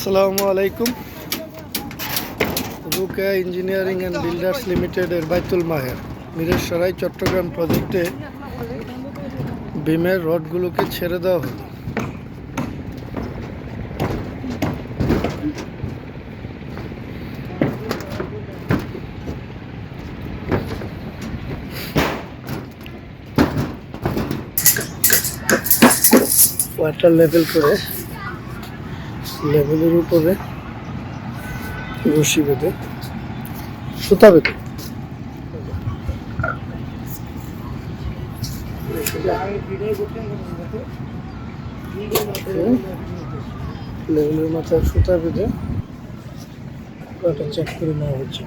আসসালামু আলাইকুম। রুকা engineering and builders লিমিটেডের বাইতুল মাহের মিরেশ্বরাই চট্টগ্রাম প্রজেক্টে বিমের রডগুলোকে ছেড়ে দেওয়া হলো। ওয়াটার লেভেল করে লেভেলের উপরে রশি বেঁধে, সুতা বেঁধে। লেভেলের মাথায় সুতা বেঁধে চেক করে নেওয়া হচ্ছে।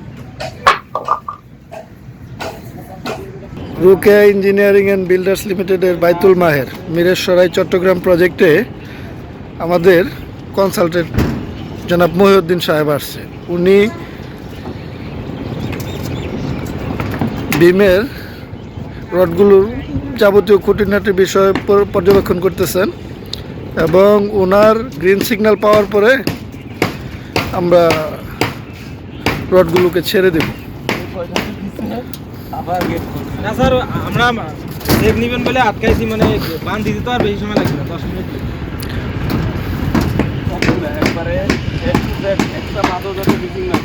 রুকেয়া ইঞ্জিনিয়ারিং অ্যান্ড বিল্ডার্স লিমিটেডের বাইতুল মাহের মিরেশ্বরাই চট্টগ্রাম প্রজেক্টে আমাদের কনসালটেন্ট জনাব মহিউদ্দিন সাহেব আসছে। উনি বিমের রডগুলোর যাবতীয় খুঁটিনাটি বিষয় পর- পর্যবেক্ষণ করতেছেন এবং ওনার গ্রিন সিগন্যাল পাওয়ার পরে আমরা রডগুলোকে ছেড়ে দেব। স্যার, আমরা নিবেন বলে আটকাইছি মানে বান দিতে তো আর বেশি সময় লাগবে না, দশ মিনিট।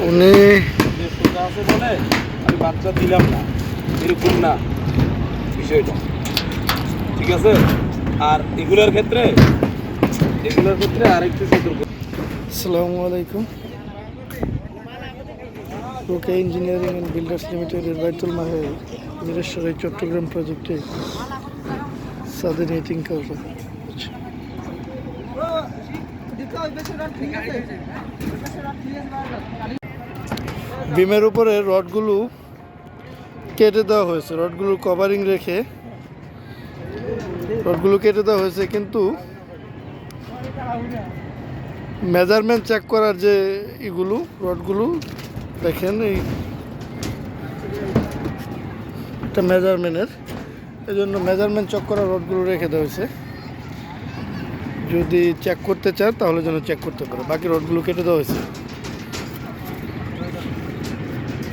উনি আছে বলে আমি বাচ্চা দিলাম না। এরকম না বিষয়টা। ঠিক আছে? আর এগুলোর ক্ষেত্রে এগুলোর ক্ষেত্রে আরেকটু সতর্ক। আসসালামু আলাইকুম। রোকে ইঞ্জিনিয়ারিং অ্যান্ড বিল্ডার্স লিমিটেডের বাইতুল মিরেশ্বরের চট্টগ্রাম প্রজেক্টে সাদের মিটিং করা হচ্ছে। বিমের উপরে রডগুলো কেটে দেওয়া হয়েছে রডগুলো কভারিং রেখে। রডগুলো কেটে দেওয়া হয়েছে, কিন্তু মেজারমেন্ট চেক করার যে ইগুলো, রডগুলো, দেখেন এই একটা মেজারমেন্টের এই জন্য মেজারমেন্ট চেক করা রডগুলো রেখে দেওয়া হয়েছে। যদি চেক করতে চান তাহলে যেন চেক করতে পারে। বাকি রডগুলো কেটে দেওয়া হয়েছে।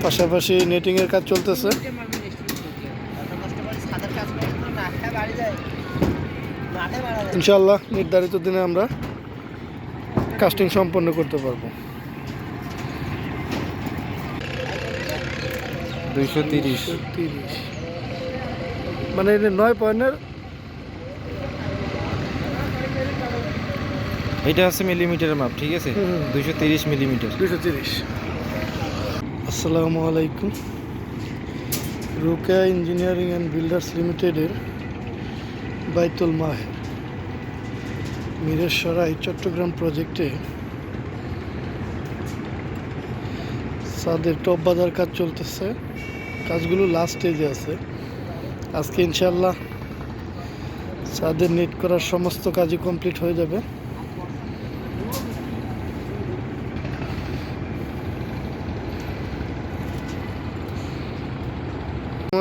পাশাপাশি নেটিংয়ের কাজ চলতেছে। ইনশাল্লাহ নির্ধারিত দিনে আমরা কাস্টিং সম্পন্ন করতে পারব। দুইশো তিরিশ। মানে নয় পয়েন্টের এটা আছে মিলিমিটারের মাপ ঠিক আছে। দুইশো তিরিশ মিলিমিটার। দুশো তিরিশ। আসসালামু আলাইকুম। রুকা ইঞ্জিনিয়ারিং অ্যান্ড বিল্ডার্স লিমিটেডের বাইতুল মাহের মিরেশ্বরাই চট্টগ্রাম প্রজেক্টে সাদের টপ বাজার কাজ চলতেছে। কাজগুলো লাস্ট স্টেজে আছে। আজকে ইনশাল্লাহ সাদের নেট করার সমস্ত কাজই কমপ্লিট হয়ে যাবে।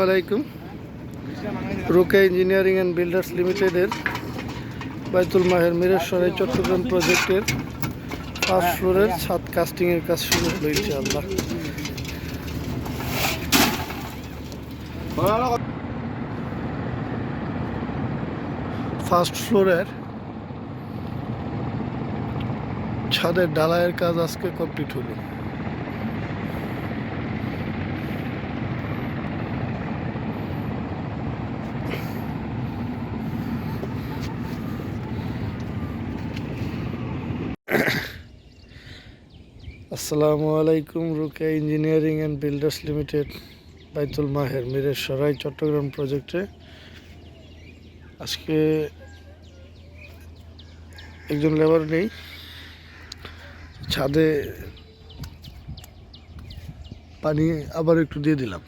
আলাইকুম। রুকা ইঞ্জিনিয়ারিং অ্যান্ড বিল্ডার্স লিমিটেডের বাইতুল মাহের মিরেশ্বরাই চট্টগ্রাম প্রজেক্টের ফার্স্ট ফ্লোরের ছাদ কাস্টিংয়ের কাজ শুরু হলো ইনশাআল্লাহ। ফার্স্ট ফ্লোরের ছাদের ডালায়ের কাজ আজকে কমপ্লিট হলো। আসসালামু আলাইকুম রুকে engineering and builders limited, Baitul Maher মিরের সরাই চট্টগ্রাম প্রজেক্টে। আজকে একজন লেবার নেই, ছাদে পানি আবার একটু দিয়ে দিলাম।